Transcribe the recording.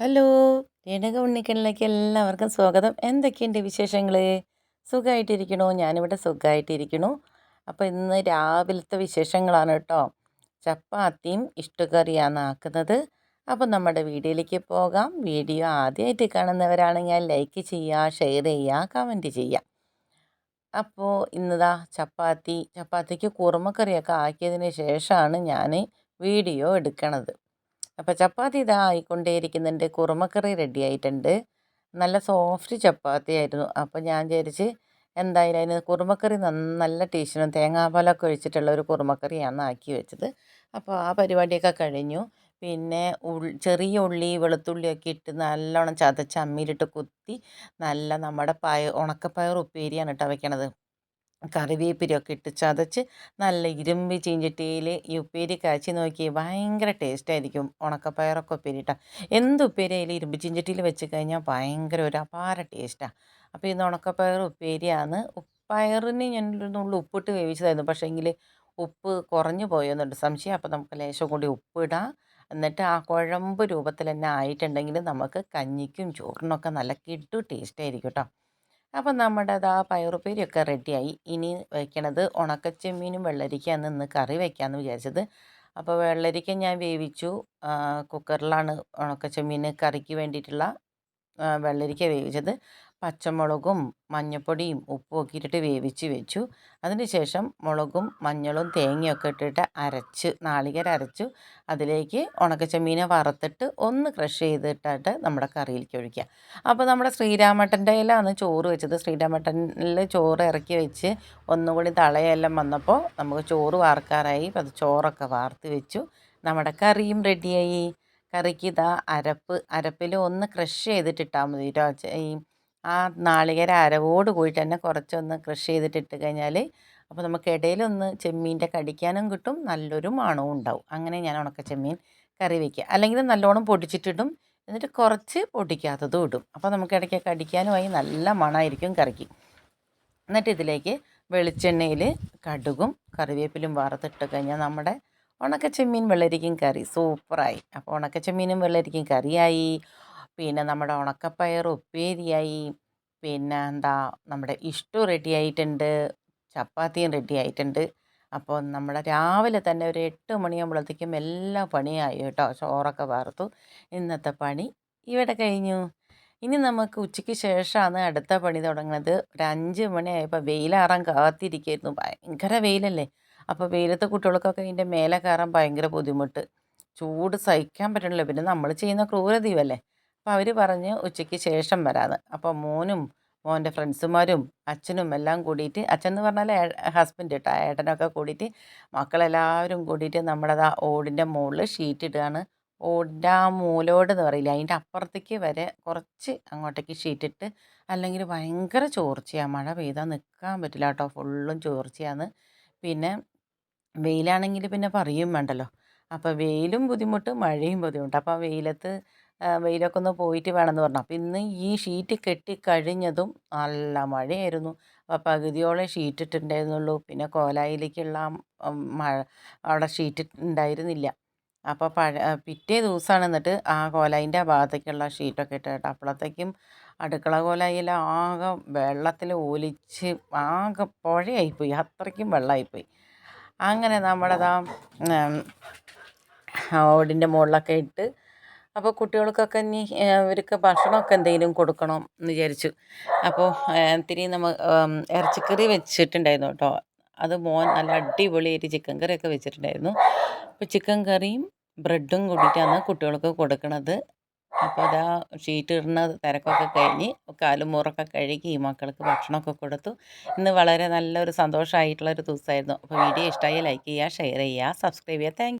Hello Renuka ഉണ്ണിക്കണിലേക്ക് എല്ലാവർക്കും സ്വാഗതം. എന്തൊക്കെയുണ്ട് വിശേഷങ്ങൾ സുഖമായിട്ടിരിക്കണോ ഞാനിവിടെ സുഖമായിട്ടിരിക്കണു അപ്പോൾ ഇന്ന് രാവിലത്തെ വിശേഷങ്ങളാണ് കേട്ടോ ചപ്പാത്തിയും ഇഷ്ടക്കറിയാണ് ആക്കുന്നത്. അപ്പോൾ നമ്മുടെ വീഡിയോയിലേക്ക് പോകാം. വീഡിയോ ആദ്യമായിട്ട് കാണുന്നവരാണെങ്കിൽ ലൈക്ക് ചെയ്യുക ഷെയർ ചെയ്യുക കമന്റ് ചെയ്യുക അപ്പോൾ ഇന്നതാ ചപ്പാത്തി. ചപ്പാത്തിക്ക് കുറുമക്കറിയൊക്കെ ആക്കിയതിന് ശേഷമാണ് ഞാൻ വീഡിയോ എടുക്കണത്. അപ്പോൾ ചപ്പാത്തി ഇതാ ആയിക്കൊണ്ടേയിരിക്കുന്നുണ്ട്. കുറുമക്കറി റെഡി ആയിട്ടുണ്ട്. നല്ല സോഫ്റ്റ് ചപ്പാത്തി ആയിരുന്നു. അപ്പോൾ ഞാൻ വിചാരിച്ച് എന്തായാലും അതിന് കുറുമക്കറി നല്ല ടേസ്റ്റിനും തേങ്ങാപ്പാലൊക്കെ ഒഴിച്ചിട്ടുള്ള ഒരു കുറുമക്കറിയാണ് ആക്കി വെച്ചത്. അപ്പോൾ ആ പരിപാടിയൊക്കെ കഴിഞ്ഞു. പിന്നെ ചെറിയ ഉള്ളി വെളുത്തുള്ളിയൊക്കെ ഇട്ട് നല്ലോണം ചതച്ച് അമ്മിയിലിട്ട് കുത്തി നല്ല നമ്മുടെ പയ ഉണക്കപ്പയർ ഉപ്പേരിയാണ് കേട്ടോ വയ്ക്കണത് കറിവേപ്പിലയൊക്കെ ഇട്ട് ചതച്ച് നല്ല ഇരുമ്പ് ചീഞ്ചട്ടിയിൽ ഈ ഉപ്പേരി കാച്ചി നോക്കി ഭയങ്കര ടേസ്റ്റായിരിക്കും. ഉണക്കപ്പയറൊക്കെ ഉപ്പേരിട്ട. എന്ത് ഉപ്പേരി അതിൽ ഇരുമ്പ് ചീഞ്ചട്ടിയിൽ വെച്ച് കഴിഞ്ഞാൽ ഭയങ്കര ഒരു അപാര ടേസ്റ്റാണ് അപ്പോൾ ഇന്ന് ഉണക്കപ്പയർ ഉപ്പേരിയാണ്. പയറിന് ഞാൻ നുള്ളി ഉപ്പിട്ട് വേവിച്ചതായിരുന്നു. പക്ഷേ എങ്കിൽ ഉപ്പ് കുറഞ്ഞു പോയെന്നുണ്ട്. സംശയം. അപ്പോൾ നമുക്ക് ലേശം കൂടി ഉപ്പിടാം. എന്നിട്ട് ആ കുഴമ്പ് രൂപത്തിൽ തന്നെ ആയിട്ടുണ്ടെങ്കിൽ നമുക്ക് കഞ്ഞിക്കും ചോറിനൊക്കെ നല്ല കിട്ടു ടേസ്റ്റ് ആയിരിക്കും കേട്ടോ. അപ്പം നമ്മുടെ ആ പയറുപ്പേരിയൊക്കെ റെഡിയായി. ഇനി വയ്ക്കണത് ഉണക്കച്ചെമ്മീനും വെള്ളരിക്കയാണ് ഇന്ന് കറി വയ്ക്കാമെന്ന് വിചാരിച്ചത്. അപ്പോൾ വെള്ളരിക്ക ഞാൻ വേവിച്ചു. കുക്കറിലാണ് ഉണക്കച്ചെമ്മീൻ കറിക്ക് വേണ്ടിയിട്ടുള്ള വെള്ളരിക്ക വേവിച്ചത് പച്ചമുളകും മഞ്ഞൾപ്പൊടിയും ഉപ്പും ഒക്കെ ഇട്ടിട്ട് വേവിച്ച് വെച്ചു. അതിന് ശേഷം മുളകും മഞ്ഞളും തേങ്ങയൊക്കെ ഇട്ടിട്ട് അരച്ച് നാളികേരം അരച്ചു. അതിലേക്ക് ഉണക്കച്ചെമ്മീനെ വറുത്തിട്ട് ഒന്ന് ക്രഷ് ചെയ്തിട്ടിട്ട് നമ്മുടെ കറിയിലേക്ക് ഒഴിക്കുക. അപ്പോൾ നമ്മുടെ ശ്രീരാമട്ടന്റെ ഇലാണ് ചോറ് വെച്ചത്. ശ്രീരാമട്ടനിൽ ചോറ് ഇറക്കി വെച്ച് ഒന്നുകൂടി തളയെല്ലാം വന്നപ്പോൾ നമുക്ക് ചോറ് വാർക്കാറായി. അത് ചോറൊക്കെ വാർത്ത് വെച്ചു. നമ്മുടെ കറിയും റെഡിയായി കറിക്ക് ഇതാ അരപ്പ് അരപ്പിൽ ഒന്ന് ക്രഷ് ചെയ്തിട്ടിട്ടാൽ മതി ഈ ആ നാളികേര അരവോട് കൂടി തന്നെ കുറച്ചൊന്ന് ക്രഷ് ചെയ്തിട്ടിട്ട് കഴിഞ്ഞാൽ അപ്പോൾ നമുക്ക് ഇടയിലൊന്ന് ചെമ്മീന്റെ കടിക്കാനും കിട്ടും നല്ലൊരു മണവും ഉണ്ടാവും. അങ്ങനെ ഞാൻ ഉണക്ക ചെമ്മീൻ കറി വയ്ക്കുക അല്ലെങ്കിൽ നല്ലോണം പൊടിച്ചിട്ടിടും എന്നിട്ട് കുറച്ച് പൊടിക്കാത്തതും ഇടും. അപ്പോൾ നമുക്ക് ഇടയ്ക്ക് കടിക്കാനുമായി നല്ല മണമായിരിക്കും കറിക്ക്. എന്നിട്ട് ഇതിലേക്ക് വെളിച്ചെണ്ണയിൽ കടുകും കറിവേപ്പിലും വറുത്തിട്ട് കഴിഞ്ഞാൽ നമ്മുടെ ഉണക്ക ചെമ്മീൻ വെള്ളരിക്കും കറി. സൂപ്പറായി. അപ്പോൾ ഉണക്ക ചെമ്മീനും വെള്ളരിക്കും കറിയായി. പിന്നെ നമ്മുടെ ഉണക്കപ്പയർ ഉപ്പേരിയായി. പിന്നെ എന്താ നമ്മുടെ ഇഷ്ടു റെഡി ആയിട്ടുണ്ട്. ചപ്പാത്തിയും റെഡി ആയിട്ടുണ്ട്. അപ്പോൾ നമ്മുടെ രാവിലെ തന്നെ ഒരു എട്ട് മണിയാകുമ്പോഴത്തേക്കും എല്ലാ പണിയായി കേട്ടോ. ചോറൊക്കെ വാർത്തു. ഇന്നത്തെ പണി ഇവിടെ കഴിഞ്ഞു. ഇനി നമുക്ക് ഉച്ചയ്ക്ക് ശേഷമാണ് അടുത്ത പണി തുടങ്ങുന്നത്. ഒരു അഞ്ച് മണിയായപ്പോൾ വെയിലാറാൻ കാത്തിരിക്കായിരുന്നു ഭയങ്കര വെയിലല്ലേ? അപ്പോൾ വെയിലത്തെ കുട്ടികൾക്കൊക്കെ ഇതിന്റെ മേലെ കയറാൻ ഭയങ്കര ബുദ്ധിമുട്ട്. ചൂട് സഹിക്കാൻ പറ്റണില്ല. പിന്നെ നമ്മൾ ചെയ്യുന്ന ക്രൂരതീവല്ലേ അപ്പോൾ അവർ പറഞ്ഞ് ഉച്ചയ്ക്ക് ശേഷം വരാമെന്ന് അപ്പോൾ മോനും മോന്റെ ഫ്രണ്ട്സുമാരും അച്ഛനും എല്ലാം കൂടിയിട്ട് അച്ഛൻ എന്ന് പറഞ്ഞാൽ ഹസ്ബൻഡ് കേട്ടോ ഏട്ടനൊക്കെ കൂടിയിട്ട് മക്കളെല്ലാവരും കൂടിയിട്ട് നമ്മുടെ ആ ഓടിന്റെ മുകളിൽ ഷീറ്റ് ഇടുകയാണ്. ഓടിന്റെ ആ മൂലോട് എന്ന് പറയില്ല അതിന്റെ അപ്പുറത്തേക്ക് വരെ കുറച്ച് അങ്ങോട്ടേക്ക് ഷീറ്റിട്ട് അല്ലെങ്കിൽ ഭയങ്കര ചോർച്ചയാണ് മഴ പെയ്താൽ നിൽക്കാൻ പറ്റില്ല കേട്ടോ ഫുള്ളും ചോർച്ചയാണ് പിന്നെ വെയിലാണെങ്കിൽ പിന്നെ പറയും വേണ്ടല്ലോ. അപ്പോൾ വെയിലും ബുദ്ധിമുട്ട് മഴയും ബുദ്ധിമുട്ട്. അപ്പോൾ ആ വെയിലത്ത് വെയിലൊക്കെ ഒന്ന് പോയിട്ട് വേണമെന്ന് പറഞ്ഞു. അപ്പോൾ ഇന്ന് ഈ ഷീറ്റ് കെട്ടി കഴിഞ്ഞതും നല്ല മഴയായിരുന്നു. അപ്പോൾ പകുതിയോളം ഷീറ്റ് ഇട്ടിട്ടുണ്ടായിരുന്നുള്ളൂ. പിന്നെ കോലായിലേക്കുള്ള മഴ അവിടെ ഷീറ്റ് ഉണ്ടായിരുന്നില്ല. അപ്പോൾ പഴ പിറ്റേ ദിവസമാണ് എന്നിട്ട് ആ കോലായിന്റെ ഭാഗത്തേക്കുള്ള ഷീറ്റൊക്കെ ഇട്ട് കേട്ടോ അപ്പോഴത്തേക്കും അടുക്കള കോലായിൽ ആകെ വെള്ളത്തിൽ ഒലിച്ച് ആകെ പുഴയായിപ്പോയി. അത്രയ്ക്കും വെള്ളമായിപ്പോയി. അങ്ങനെ നമ്മളതാ ഓടിന്റെ മുകളിലൊക്കെ ഇട്ട് അപ്പോൾ കുട്ടികൾക്കൊക്കെ ഇനി ഇവർക്ക് ഭക്ഷണമൊക്കെ എന്തെങ്കിലും കൊടുക്കണം എന്ന് വിചാരിച്ചു. അപ്പോൾ ഇത്തിരി നമ്മൾ ഇറച്ചിക്കറി വെച്ചിട്ടുണ്ടായിരുന്നു കേട്ടോ. അത് മോൻ നല്ല അടിപൊളിയായിട്ട് ചിക്കൻ കറിയൊക്കെ വെച്ചിട്ടുണ്ടായിരുന്നു. അപ്പോൾ ചിക്കൻ കറിയും ബ്രെഡും കൂടിയിട്ടാണ് കുട്ടികൾക്ക് കൊടുക്കുന്നത് അപ്പോൾ അതാ ഷീറ്റ് ഇടുന്ന തിരക്കൊക്കെ കഴിഞ്ഞ് കാലും മുറൊക്കെ കഴുകി മക്കൾക്ക് ഭക്ഷണമൊക്കെ കൊടുത്തു. ഇന്ന് വളരെ നല്ലൊരു സന്തോഷമായിട്ടുള്ളൊരു ദിവസമായിരുന്നു. അപ്പോൾ വീഡിയോ ഇഷ്ടമായി ലൈക്ക് ചെയ്യുക ഷെയർ ചെയ്യുക സബ്സ്ക്രൈബ് ചെയ്യുക. താങ്ക്